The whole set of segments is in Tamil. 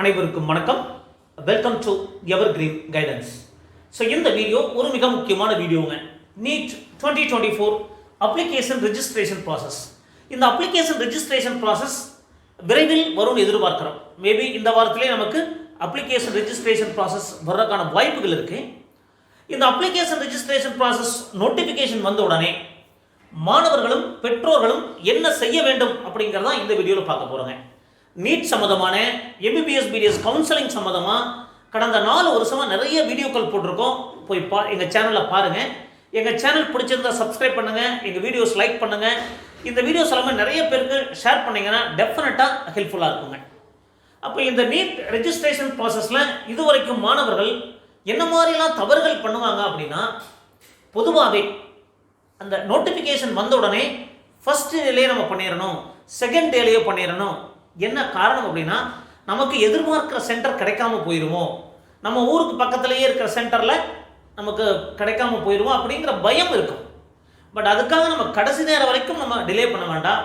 அனைவருக்கும் வணக்கம். Welcome to evergreen guidance so இந்த வீடியோ ஒரு மிக முக்கியமான வீடியோங்க. NEET twenty twenty four application registration process இந்த அப்ளிகேஷன் ரெஜிஸ்ட்ரேஷன் ப்ராசஸ் விரைவில் வரும்னு எதிர்பார்க்குறோம். மேபி இந்த வாரத்திலே நமக்கு அப்ளிகேஷன் ரெஜிஸ்ட்ரேஷன் ப்ராசஸ் வர்றதுக்கான வாய்ப்புகள் இருக்குது இந்த அப்ளிகேஷன் ரெஜிஸ்ட்ரேஷன் ப்ராசஸ் நோட்டிஃபிகேஷன் வந்த உடனே மாணவர்களும் பெற்றோர்களும் என்ன செய்ய வேண்டும் அப்படிங்கிறதான் இந்த வீடியோவில் பார்க்க போகிறோங்க நீட் சம்மந்தமான எம்பிபிஎஸ் பிடிஎஸ் கவுன்சிலிங் சம்மந்தமாக கடந்த நாலு வருஷமாக நிறைய வீடியோக்கள் போட்டிருக்கோம். போய் பா எங்கள் சேனலில் பாருங்கள் எங்கள் சேனல் பிடிச்சிருந்தா சப்ஸ்கிரைப் பண்ணுங்கள் எங்கள் வீடியோஸ் லைக் பண்ணுங்கள் இந்த வீடியோஸ் எல்லாமே நிறைய பேருக்கு ஷேர் பண்ணிங்கன்னா டெஃபினட்டாக ஹெல்ப்ஃபுல்லாக இருக்குங்க. அப்போ இந்த நீட் ரெஜிஸ்ட்ரேஷன் ப்ராசஸில் இதுவரைக்கும் மாணவர்கள் என்ன மாதிரிலாம் தவறுகள் பண்ணுவாங்க அப்படின்னா பொதுவாகவே அந்த நோட்டிஃபிகேஷன் வந்த உடனே ஃபர்ஸ்ட் டேலேயே நம்ம பண்ணிடணும் செகண்ட் டேலேயே பண்ணிடணும் என்ன காரணம் அப்படின்னா நமக்கு எதிர்பார்க்குற சென்டர் கிடைக்காம போயிடுமோ நம்ம ஊருக்கு பக்கத்துலேயே இருக்கிற சென்டரில் நமக்கு கிடைக்காம போயிடுவோம் அப்படிங்கிற பயம் இருக்கும். பட் அதுக்காக நம்ம கடைசி நேரம் வரைக்கும் நம்ம டிலே பண்ண வேண்டாம்.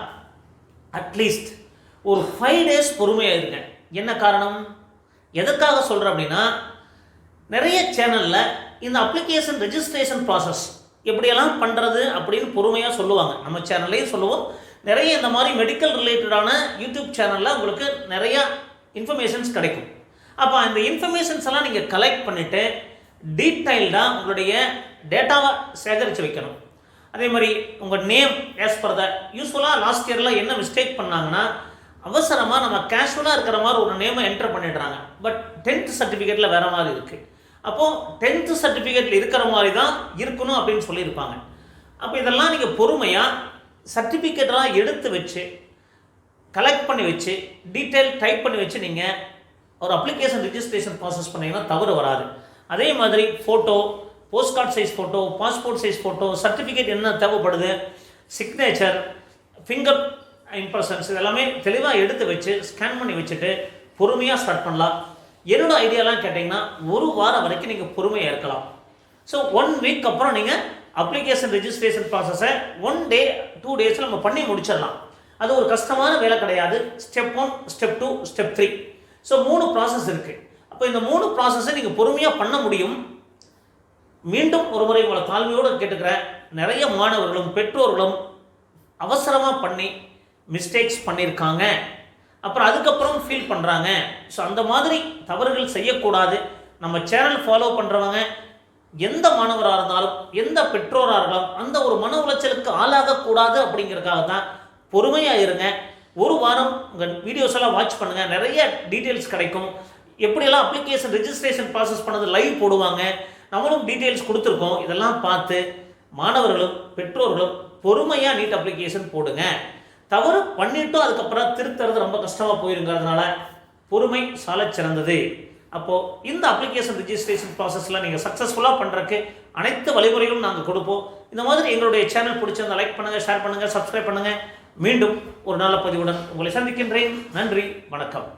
அட்லீஸ்ட் ஒரு ஃபைவ் டேஸ் பொறுமையாக இருங்க. என்ன காரணம்? எதற்காக சொல்கிறேன் அப்படின்னா நிறைய சேனலில் இந்த அப்ளிகேஷன் ரெஜிஸ்ட்ரேஷன் ப்ராசஸ் எப்படியெல்லாம் பண்ணுறது அப்படின்னு பொறுமையாக சொல்லுவாங்க. நம்ம சேனல்லையும் சொல்லுவோம் நிறைய இந்த மாதிரி மெடிக்கல் ரிலேட்டடான யூடியூப் சேனலில் உங்களுக்கு நிறையா இன்ஃபர்மேஷன்ஸ் கிடைக்கும். அப்போ அந்த இன்ஃபர்மேஷன்ஸ் எல்லாம் நீங்கள் கலெக்ட் பண்ணிவிட்டு டீட்டெயில்டாக உங்களுடைய டேட்டாவை சேகரித்து வைக்கணும். அதே மாதிரி உங்கள் நேம் ஆஸ் பர் த யூஸ்ஃபுல்லாக லாஸ்ட் இயரில் என்ன மிஸ்டேக் பண்ணாங்கன்னா அவசரமாக நம்ம கேஷுவலாக இருக்கிற மாதிரி ஒரு நேமை என்டர் பண்ணிடுறாங்க. பட் டென்த் சர்டிஃபிகேட்டில் வேறு மாதிரி இருக்குது அப்போது டென்த்து சர்டிஃபிகேட்டில் இருக்கிற மாதிரி தான் இருக்கணும் அப்படின்னு சொல்லியிருப்பாங்க. அப்போ இதெல்லாம் நீங்கள் பொறுமையாக சர்டிஃபிகேட்லாம் எடுத்து வச்சு கலெக்ட் பண்ணி வச்சு டீட்டெயில் டைப் பண்ணி வச்சு நீங்கள் ஒரு அப்ளிகேஷன் ரிஜிஸ்ட்ரேஷன் ப்ராசஸ் பண்ணிங்கன்னா தவறு வராது. அதே மாதிரி photo post card size photo passport size photo certificate என்ன தேவைப்படுது சிக்னேச்சர் ஃபிங்கர் இம்ப்ரெஷன்ஸ் இதெல்லாமே தெளிவாக எடுத்து வச்சு ஸ்கேன் பண்ணி வச்சுட்டு பொறுமையாக ஸ்டார்ட் பண்ணலாம். என்னோட ஐடியாலாம் கேட்டிங்கன்னா ஒரு வாரம் வரைக்கும் நீங்கள் பொறுமையாக இருக்கலாம். ஸோ ஒன் வீக் அப்புறம் நீங்கள் அப்ளிகேஷன் ரெஜிஸ்ட்ரேஷன் ப்ராசஸை ஒன் டே டூ டேஸில் நம்ம பண்ணி முடிச்சிடலாம். அது ஒரு கஷ்டமான வேலை கிடையாது. Step one step two step three so மூணு ப்ராசஸ் இருக்குது அப்போ இந்த மூணு ப்ராசஸை நீங்கள் பொறுமையாக பண்ண முடியும். மீண்டும் ஒரு முறை உங்களை தாழ்மையோடு கேட்டுக்கிற நிறைய மாணவர்களும் பெற்றோர்களும் அவசரமாக பண்ணி மிஸ்டேக்ஸ் பண்ணியிருக்காங்க அப்புறம் அதுக்கப்புறம் ஃபீல் பண்ணுறாங்க ஸோ அந்த மாதிரி தவறுகள் செய்யக்கூடாது. நம்ம சேனல் ஃபாலோ பண்ணுறவங்க எந்த மாணவராக இருந்தாலும் எந்த பெற்றோராக இருந்தாலும் அந்த ஒரு மன உளைச்சலுக்கு ஆளாகக்கூடாது அப்படிங்கிறதுக்காக தான் பொறுமையாக இருங்க. ஒரு வாரம் உங்கள் வீடியோஸ் எல்லாம் வாட்ச் பண்ணுங்கள் நிறைய டீட்டெயில்ஸ் கிடைக்கும். எப்படியெல்லாம் அப்ளிகேஷன் ரெஜிஸ்ட்ரேஷன் ப்ராசஸ் பண்ணது லைவ் போடுவாங்க நம்மளும் டீட்டெயில்ஸ் கொடுத்துருக்கோம். இதெல்லாம் பார்த்து மாணவர்களும் பெற்றோர்களும் பொறுமையாக நீட் அப்ளிகேஷன் போடுங்க. தவறு பண்ணிட்டும் அதுக்கப்புறம் திருத்துறது ரொம்ப கஷ்டமாக போயிருங்கிறதுனால பொறுமை சால சிறந்தது அப்போது இந்த அப்ளிகேஷன் ரிஜிஸ்ட்ரேஷன் ப்ராசஸில் நீங்கள் சக்ஸஸ்ஃபுல்லாக பண்ணுறக்கு அனைத்து வழிமுறைகளும் நாங்கள் கொடுப்போம். இந்த மாதிரி எங்களுடைய சேனல் பிடிச்சிருந்தா லைக் பண்ணுங்கள் ஷேர் பண்ணுங்கள் சப்ஸ்கிரைப் பண்ணுங்கள் மீண்டும் ஒரு நல்ல பதிவுடன் உங்களை சந்திக்கின்றேன். நன்றி வணக்கம்.